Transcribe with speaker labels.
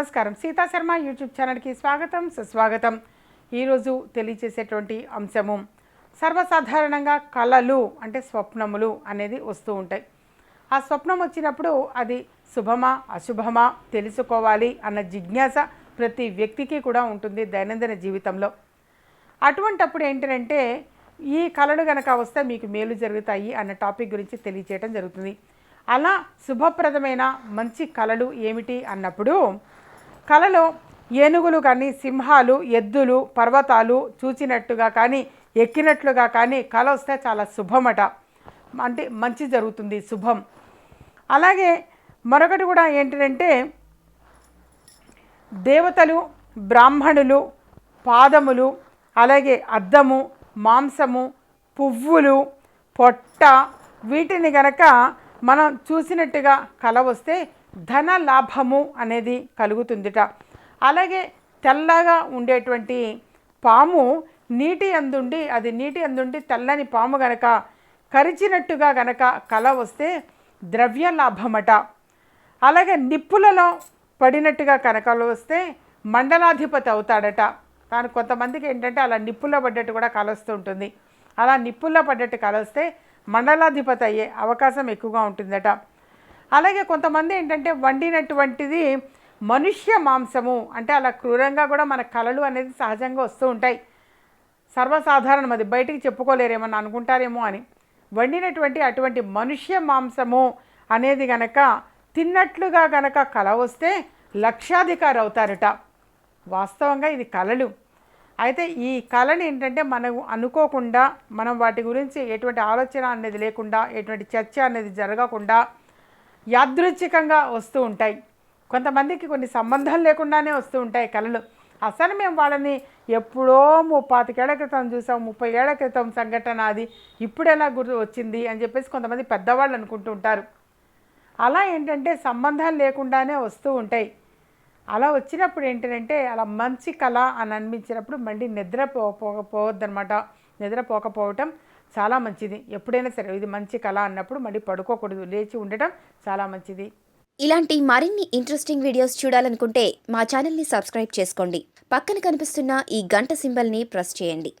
Speaker 1: నమస్కారం. సీతా శర్మ యూట్యూబ్ ఛానల్కి స్వాగతం సుస్వాగతం. ఈరోజు తెలియచేసేటువంటి అంశము సర్వసాధారణంగా కళలు అంటే స్వప్నములు అనేది వస్తూ ఉంటాయి. ఆ స్వప్నం వచ్చినప్పుడు అది శుభమా అశుభమా తెలుసుకోవాలి అన్న జిజ్ఞాస ప్రతి వ్యక్తికి కూడా ఉంటుంది దైనందిన జీవితంలో. అటువంటప్పుడు ఏంటంటే ఈ కళలు కనుక వస్తే మీకు మేలు జరుగుతాయి అన్న టాపిక్ గురించి తెలియచేయడం జరుగుతుంది. అలా శుభప్రదమైన మంచి కళలు ఏమిటి అన్నప్పుడు కళలో ఏనుగులు కానీ సింహాలు ఎద్దులు పర్వతాలు చూచినట్టుగా కానీ ఎక్కినట్లుగా కానీ కళ వస్తే చాలా శుభమట. అంటే మంచి జరుగుతుంది శుభం. అలాగే మరొకటి కూడా ఏంటంటే దేవతలు బ్రాహ్మణులు పాదములు అలాగే అద్దము మాంసము పువ్వులు పొట్ట వీటిని గనక మనం చూసినట్టుగా కల వస్తే ధన లాభము అనేది కలుగుతుందిట. అలాగే తెల్లగా ఉండేటువంటి పాము నీటి అందుండి అది నీటి అందుండి తెల్లని పాము గనక కరిచినట్టుగా గనక కల వస్తే ద్రవ్య లాభమట. అలాగే నిప్పులలో పడినట్టుగా కనకలు వస్తే మండలాధిపతి అవుతాడట. కానీ కొంతమందికి ఏంటంటే అలా నిప్పుల్లో పడ్డట్టు కూడా కలొస్తూ ఉంటుంది. అలా నిప్పుల్లో పడ్డట్టు కలొస్తే మండలాధిపతి అయ్యే అవకాశం ఎక్కువగా ఉంటుందట. అలాగే కొంతమంది ఏంటంటే వండినటువంటిది మనుష్య మాంసము అంటే అలా క్రూరంగా కూడా మన కళలు అనేది సహజంగా వస్తూ ఉంటాయి. సర్వసాధారణం అది. బయటికి చెప్పుకోలేరేమని అనుకుంటారేమో అని. వండినటువంటి అటువంటి మనుష్య మాంసము అనేది గనక తిన్నట్లుగా గనక కళ వస్తే లక్షాధికారి అవుతారట. వాస్తవంగా ఇది కళలు. అయితే ఈ కళని ఏంటంటే మనం అనుకోకుండా మనం వాటి గురించి ఎటువంటి ఆలోచన అనేది లేకుండా ఎటువంటి చర్చ అనేది జరగకుండా యాదృచ్ఛికంగా వస్తూ ఉంటాయి. కొంతమందికి కొన్ని సంబంధం లేకుండానే వస్తూ ఉంటాయి కళలు. అసలు మేము వాళ్ళని ఎప్పుడో ముప్పాతికేళ్ళ క్రితం చూసాం. ముప్పై ఏళ్ళ క్రితం సంఘటన అది. ఇప్పుడెలా గుర్తు వచ్చింది అని చెప్పేసి కొంతమంది పెద్దవాళ్ళు అనుకుంటూ ఉంటారు. అలా ఏంటంటే సంబంధం లేకుండానే వస్తూ ఉంటాయి. అలా వచ్చినప్పుడు ఏంటంటే అలా మంచి కళ అని అనిపించినప్పుడు మళ్ళీ నిద్ర పో పోవద్దనమాట నిద్ర పోకపోవటం చాలా మంచిది. ఎప్పుడైనా సరే ఇది మంచి కళ అన్నప్పుడు మళ్ళీ పడుకోకూడదు. లేచి ఉండటం చాలా మంచిది.
Speaker 2: ఇలాంటి మరిన్ని ఇంట్రెస్టింగ్ వీడియోస్ చూడాలనుకుంటే మా ఛానల్ని సబ్స్క్రైబ్ చేసుకోండి. పక్కన కనిపిస్తున్న ఈ గంట సింబల్ని ప్రెస్ చేయండి.